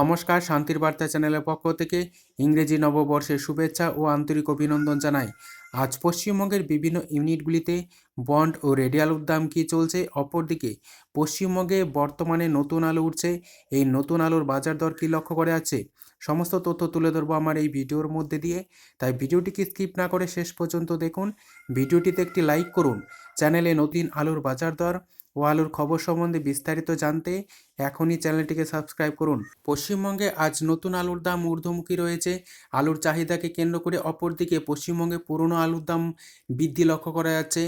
নমস্কার, শান্তির বার্তা চ্যানেলের পক্ষ থেকে ইংরেজি নববর্ষের শুভেচ্ছা ও আন্তরিক অভিনন্দন জানাই। আজ পশ্চিমবঙ্গের বিভিন্ন ইউনিটগুলিতে বন্ড ও রেডিয়াল দাম কী চলছে, অপরদিকে পশ্চিমবঙ্গে বর্তমানে নতুন আলু উঠছে, এই নতুন আলুর বাজার দর কী লক্ষ্য করে আছে সমস্ত তথ্য তুলে ধরবো আমার এই ভিডিওর মধ্যে দিয়ে। তাই ভিডিওটিকে স্কিপ না করে শেষ পর্যন্ত দেখুন, ভিডিওটিতে একটি লাইক করুন, চ্যানেলে নতুন আলুর বাজার দর ও আলুর খবর সম্বন্ধে বিস্তারিত জানতে এখনই চ্যানেলটিকে সাবস্ক্রাইব করুন। পশ্চিমবঙ্গে আজ নতুন আলুর দাম ঊর্ধ্বমুখী রয়েছে। আলুর চাহিদাকে কেন্দ্র করে অপরদিকে পশ্চিমবঙ্গে পুরনো আলুর দাম বৃদ্ধি লক্ষ্য করা যাচ্ছে।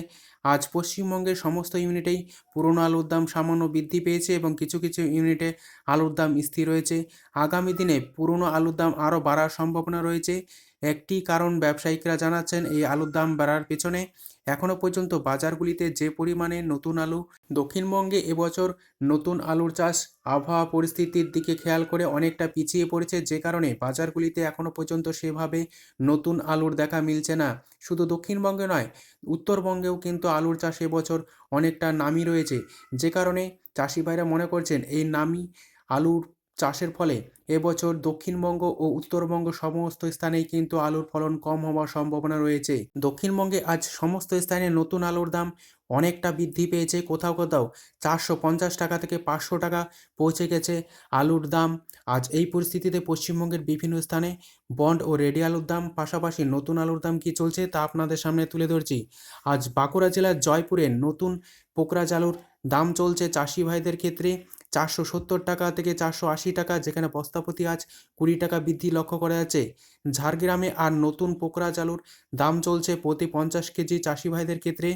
আজ পশ্চিমবঙ্গের সমস্ত ইউনিটেই পুরনো আলুর দাম সামান্য বৃদ্ধি পেয়েছে এবং কিছু কিছু ইউনিটে আলুর দাম স্থির রয়েছে। আগামী দিনে পুরনো আলুর দাম আরও বাড়ার সম্ভাবনা রয়েছে। একটি কারণ ব্যবসায়িকরা জানাচ্ছেন, এই আলুর দাম বাড়ার পেছনে এখনও পর্যন্ত বাজারগুলিতে যে পরিমাণে নতুন আলু দক্ষিণবঙ্গে এবছর নতুন আলুর চাষ আবহাওয়া পরিস্থিতির দিকে খেয়াল করে অনেকটা পিছিয়ে পড়েছে যে কারণে বাজারগুলিতে এখনও পর্যন্ত সেভাবে নতুন আলুর দেখা মিলছে না। শুধু দক্ষিণবঙ্গে নয়, উত্তরবঙ্গেও কিন্তু আলুর চাষ এবছর অনেকটা নামি রয়েছে। যে কারণে চাষি ভাইরা মনে করছেন, এই নামি আলুর চাষের ফলে এবছর দক্ষিণবঙ্গ ও উত্তরবঙ্গ সমস্ত স্থানেই কিন্তু আলুর ফলন কম হওয়ার সম্ভাবনা রয়েছে। দক্ষিণবঙ্গে আজ সমস্ত স্থানে নতুন আলুর দাম অনেকটা বৃদ্ধি পেয়েছে। কোথাও কোথাও চারশো পঞ্চাশ টাকা থেকে পাঁচশো টাকা পৌঁছে গেছে আলুর দাম। আজ এই পরিস্থিতিতে পশ্চিমবঙ্গের বিভিন্ন স্থানে বন্ড ও রেডি আলুর দাম, পাশাপাশি নতুন আলুর দাম কী চলছে তা আপনাদের সামনে তুলে ধরছি। আজ বাঁকুড়া জেলার জয়পুরে নতুন পোকরাজ আলুর দাম চলছে চাষি ভাইদের ক্ষেত্রে। চারশো সত্তর টাকা থেকে চারশো আশি টাকা, যেখানে বস্তাপতি আজ কুড়ি টাকা বৃদ্ধি লক্ষ্য করা যাচ্ছে। ঝাড়গ্রামে আর নতুন পোকরা চালুর দাম চলছে প্রতি পঞ্চাশ কেজি চাষি ভাইদের ক্ষেত্রে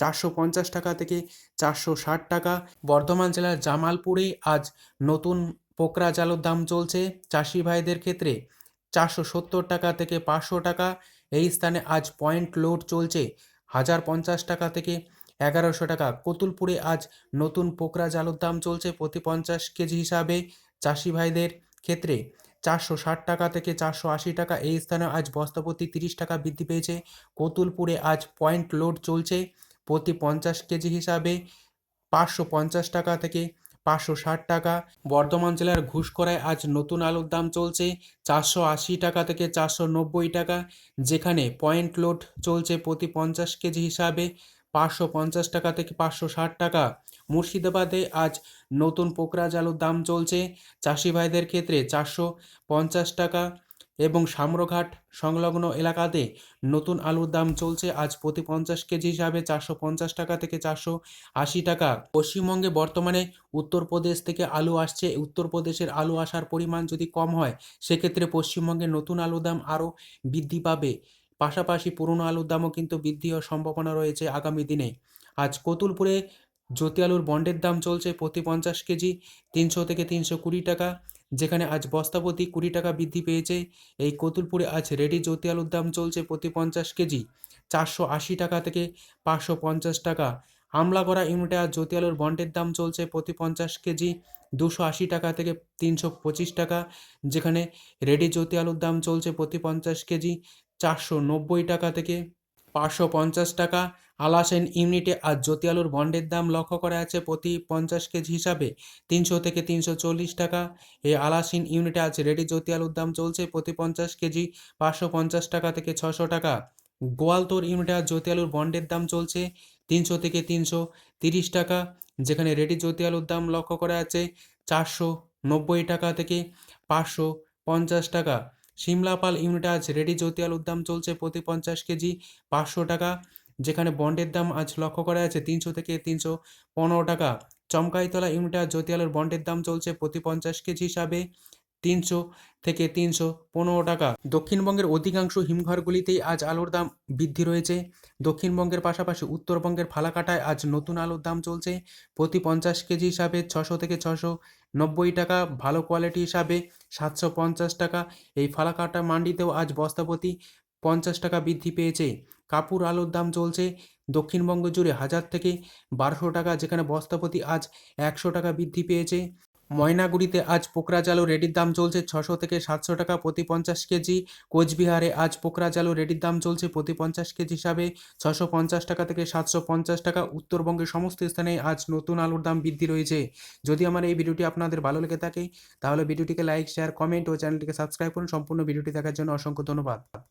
চারশো পঞ্চাশ টাকা থেকে চারশো ষাট টাকা। বর্ধমান জেলার জামালপুরে আজ নতুন পোকরা চালুর দাম চলছে চাষি ভাইদের ক্ষেত্রে চারশো সত্তর টাকা থেকে পাঁচশো টাকা। এই স্থানে আজ পয়েন্ট লোড চলছে হাজার পঞ্চাশ টাকা থেকে এগারোশো টাকা। কতুলপুরে আজ নতুন পোকরা জালুর দাম চলছে প্রতি পঞ্চাশ কেজি হিসাবে। চাষি ভাইদের ক্ষেত্রে চারশো ষাট টাকা থেকে চারশো আশি টাকা। এই স্থানে আজ বস্তাপতি তিরিশ টাকা বৃদ্ধি পেয়েছে। কতুলপুরে আজ পয়েন্ট লোড চলছে প্রতি পঞ্চাশ কেজি হিসাবে। পাঁচশো পঞ্চাশ টাকা থেকে পাঁচশো ষাট টাকা। বর্ধমান জেলার ঘুষকরায় আজ নতুন আলুর দাম চলছে চারশো আশি টাকা থেকে চারশো নব্বই টাকা। যেখানে পয়েন্ট লোড চলছে প্রতি পঞ্চাশ কেজি হিসাবে। পাঁচশো পঞ্চাশ টাকা থেকে পাঁচশো ষাট টাকা। মুর্শিদাবাদে আজ নতুন পোকরাজ আলুর দাম চলছে। চাষি ভাইদের ক্ষেত্রে চারশো পঞ্চাশ টাকা এবং সাম্রঘাট সংলগ্ন এলাকাতে নতুন আলুর দাম চলছে। আজ প্রতি পঞ্চাশ কেজি হিসাবে চারশো পঞ্চাশ টাকা থেকে চারশো আশি টাকা। পশ্চিমবঙ্গে বর্তমানে উত্তরপ্রদেশ থেকে আলু আসছে। উত্তরপ্রদেশের আলু আসার পরিমাণ যদি কম হয়, সেক্ষেত্রে পশ্চিমবঙ্গে নতুন আলুর দাম আরও বৃদ্ধি পাবে। পাশাপাশি পুরনো আলুর দামও কিন্তু বৃদ্ধি হওয়ার সম্ভাবনা রয়েছে আগামী দিনে। আজ কতুলপুরে জ্যোতি আলুর বন্ডের দাম চলছে প্রতি পঞ্চাশ কেজি তিনশো থেকে তিনশো কুড়ি টাকা, যেখানে আজ বস্তাপতি কুড়ি টাকা বৃদ্ধি পেয়েছে। এই কতুলপুরে আজ রেডি জ্যোতি আলুর দাম চলছে প্রতি পঞ্চাশ কেজি চারশো আশি টাকা থেকে পাঁচশো পঞ্চাশ টাকা। আমলা করা ইউনিটে আজ জ্যোতি আলুর বন্ডের দাম চলছে প্রতি পঞ্চাশ কেজি দুশো আশি টাকা থেকে তিনশো পঁচিশ টাকা, যেখানে রেডি জ্যোতি আলুর দাম চলছে প্রতি পঞ্চাশ কেজি চারশো নব্বই টাকা থেকে পাঁচশো পঞ্চাশ টাকা। আলাসেন ইউনিটে আর জ্যোতি আলুর বন্ডের দাম লক্ষ্য করা আছে প্রতি পঞ্চাশ কেজি হিসাবে তিনশো থেকে তিনশো চল্লিশ টাকা। এই আলাসিন ইউনিটে আছে রেডি জ্যোতি আলুর দাম চলছে প্রতি পঞ্চাশ কেজি পাঁচশো পঞ্চাশ টাকা থেকে ছশো টাকা। গোয়ালতোর ইউনিটে আর জ্যোতি আলুর বন্ডের দাম চলছে তিনশো থেকে তিনশো তিরিশ টাকা। যেখানে রেডি জ্যোতি আলুর দাম লক্ষ্য করা আছে চারশো নব্বই টাকা থেকে পাঁচশো পঞ্চাশ টাকা। সিমলাপাল ইউনিটে আজ রেডি জতিয়াল উদ্যাম চলছে প্রতি পঞ্চাশ কেজি পাঁচশো টাকা। যেখানে বন্ডের দাম আজ লক্ষ্য করা আছে তিনশো থেকে তিনশো পনেরো টাকা। চমকাইতলা ইউনিটে আজ জ্যোতি বন্ডের দাম চলছে প্রতি পঞ্চাশ কেজি হিসাবে। তিনশো থেকে তিনশো পনেরো টাকা। দক্ষিণবঙ্গের অধিকাংশ হিমঘরগুলিতেই আজ আলুর দাম বৃদ্ধি রয়েছে। দক্ষিণবঙ্গের পাশাপাশি উত্তরবঙ্গের ফালাকাটায় আজ নতুন আলুর দাম চলছে। প্রতি পঞ্চাশ কেজি হিসাবে ছশো থেকে ছশো নব্বই টাকা, ভালো কোয়ালিটি হিসাবে সাতশো পঞ্চাশ টাকা। এই ফালাকাটা মান্ডিতেও আজ বস্তাপতি পঞ্চাশ টাকা বৃদ্ধি পেয়েছে। কাপুর আলুর দাম চলছে দক্ষিণবঙ্গ জুড়ে হাজার থেকে বারোশো টাকা, যেখানে বস্তাপতি আজ একশো টাকা বৃদ্ধি পেয়েছে। ময়নাগুড়িতে আজ পোকরাজ আলু রেডির দাম চলছে ছশো থেকে সাতশো টাকা প্রতি পঞ্চাশ কেজি। কোচবিহারে আজ পোকরাজ আলু রেডির দাম চলছে প্রতি পঞ্চাশ কেজি হিসাবে ছশো পঞ্চাশ টাকা থেকে সাতশো পঞ্চাশ টাকা। উত্তরবঙ্গের সমস্ত স্থানে আজ নতুন আলুর দাম বৃদ্ধি রয়েছে। যদি আমার এই ভিডিওটি আপনাদের ভালো লেগে থাকে, তাহলে ভিডিওটিকে লাইক, শেয়ার, কমেন্ট ও চ্যানেলটিকে সাবস্ক্রাইব করুন। সম্পূর্ণ ভিডিওটি দেখার জন্য অসংখ্য ধন্যবাদ।